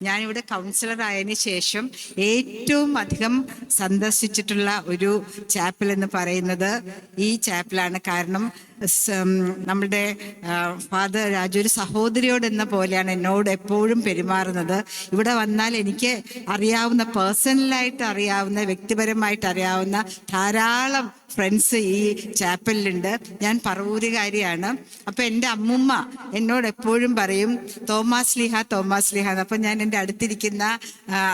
ഞാനിവിടെ കൗൺസിലർ ആയതിനു ശേഷം ഏറ്റവും അധികം സന്ദർശിച്ചിട്ടുള്ള ഒരു ചാപ്പൽ എന്ന് പറയുന്നത് ഈ ചാപ്പലാണ് കാരണം നമ്മുടെ ആ, ഫാദർ രാജു ഒരു സഹോദരിയോട് എന്ന പോലെയാണ് എന്നോട് എപ്പോഴും പെരുമാറുന്നത്. ഇവിടെ വന്നാൽ എനിക്ക് അറിയാവുന്ന പേഴ്സണലായിട്ട് അറിയാവുന്ന വ്യക്തിപരമായിട്ട് അറിയാവുന്ന ധാരാളം ഫ്രണ്ട്സ് ഈ ചാപ്പലിലുണ്ട് ഞാൻ പറവൂരുകാരിയാണ്. അപ്പൊ എന്റെ അമ്മുമ്മ എന്നോട് എപ്പോഴും പറയും തോമാസ് ലിഹ തോമാസ് ലിഹ എന്ന്. അപ്പൊ ഞാൻ എന്റെ അടുത്തിരിക്കുന്ന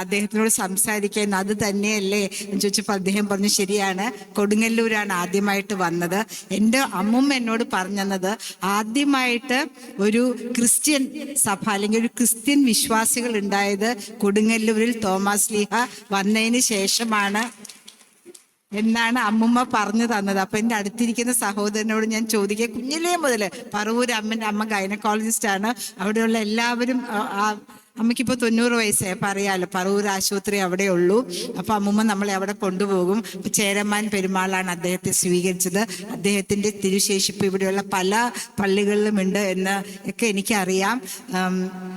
അദ്ദേഹത്തിനോട് സംസാരിക്കുന്ന അത് തന്നെയല്ലേ? എന്ന് ചോദിച്ചപ്പോൾ അദ്ദേഹം പറഞ്ഞു ശരിയാണ്. കൊടുങ്ങല്ലൂരാണ് ആദ്യമായിട്ട് വന്നത്. എന്റെ അമ്മുമ്മ എന്നോട് പറഞ്ഞത് ആദ്യമായിട്ട് ഒരു ക്രിസ്ത്യൻ സഭ അല്ലെങ്കിൽ ഒരു ക്രിസ്ത്യൻ വിശ്വാസികൾ ഉണ്ടായത് കൊടുങ്ങല്ലൂരിൽ തോമസ് ലീഹ വന്നതിന് ശേഷമാണ് എന്നാണ് അമ്മുമ്മ പറഞ്ഞു തന്നത്. അപ്പൊ എന്റെ അടുത്തിരിക്കുന്ന സഹോദരനോട് ഞാൻ ചോദിക്കുക കുഞ്ഞിലേ മുതൽ പറവൂർ അമ്മന്റെ അമ്മ ഗൈനക്കോളജിസ്റ്റ് ആണ് അവിടെയുള്ള എല്ലാവരും ആ, ആ, അമ്മയ്ക്കിപ്പോ തൊണ്ണൂറ് വയസ്സേ അപ്പം അറിയാലോ പറവൂർ ആശുപത്രി അവിടെ ഉള്ളൂ. അപ്പം അമ്മുമ്മ നമ്മളെ അവിടെ കൊണ്ടുപോകും. ചേരമാൻ പെരുമാളാണ് അദ്ദേഹത്തെ സ്വീകരിച്ചത്. അദ്ദേഹത്തിന്റെ തിരുശേഷിപ്പ് ഇവിടെയുള്ള പല പള്ളികളിലും ഉണ്ട് എന്ന് ഒക്കെ എനിക്കറിയാം.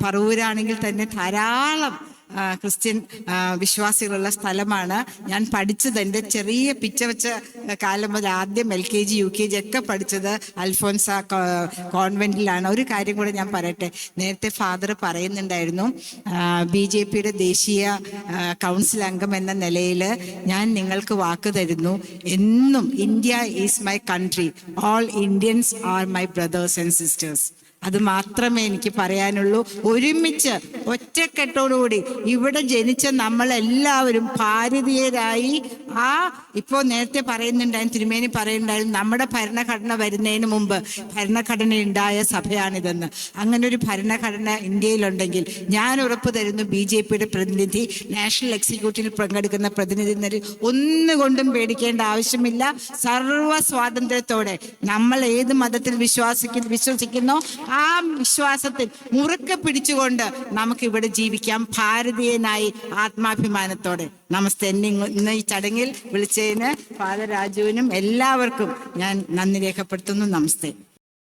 പറവൂരാണെങ്കിൽ തന്നെ ധാരാളം ക്രിസ്ത്യൻ വിശ്വാസികളുള്ള സ്ഥലമാണ്. ഞാൻ പഠിച്ചത് എന്റെ ചെറിയ പിച്ച വെച്ച കാലം മുതൽ ആദ്യം L K G U K G ഒക്കെ പഠിച്ചത് അൽഫോൻസ കോൺവെന്റിലാണ്. ഒരു കാര്യം കൂടെ ഞാൻ പറയട്ടെ. നേരത്തെ ഫാദർ പറയുന്നുണ്ടായിരുന്നു ബി ജെ പിയുടെ ദേശീയ കൗൺസിൽ അംഗം എന്ന നിലയിൽ ഞാൻ നിങ്ങൾക്ക് വാക്ക് തരുന്നു. എന്നും India is my country. All Indians are my brothers and sisters. അത് മാത്രമേ എനിക്ക് പറയാനുള്ളൂ. ഒരുമിച്ച് ഒറ്റക്കെട്ടോടുകൂടി ഇവിടെ ജനിച്ച നമ്മളെല്ലാവരും ഭാരതീയരായി ആ ഇപ്പോൾ നേരത്തെ പറയുന്നുണ്ടായിരുന്നു തിരുമേനി പറയുന്നുണ്ടായിരുന്നു നമ്മുടെ ഭരണഘടന വരുന്നതിന് മുമ്പ് ഭരണഘടന ഉണ്ടായ സഭയാണിതെന്ന്. അങ്ങനെ ഒരു ഭരണഘടന ഇന്ത്യയിലുണ്ടെങ്കിൽ ഞാൻ ഉറപ്പ് തരുന്നു ബി ജെ പിയുടെ പ്രതിനിധി നാഷണൽ എക്സിക്യൂട്ടീവിൽ പങ്കെടുക്കുന്ന പ്രതിനിധി എന്നൊരു ഒന്നുകൊണ്ടും പേടിക്കേണ്ട ആവശ്യമില്ല. സർവ സ്വാതന്ത്ര്യത്തോടെ നമ്മൾ ഏത് മതത്തിൽ വിശ്വാസിക്കും വിശ്വസിക്കുന്നോ ആ വിശ്വാസത്തിൽ മുറുക്കെ പിടിച്ചുകൊണ്ട് നമുക്ക് ഇവിടെ ജീവിക്കാം. ഭാരതീയനായി ആത്മാഭിമാനത്തോടെ. നമസ്തേ. ഇന്ന് ഈ ചടങ്ങിൽ വിളിച്ചതിന് ഫാദർ രാജുവിനും എല്ലാവർക്കും ഞാൻ നന്ദി രേഖപ്പെടുത്തുന്നു. നമസ്തേ.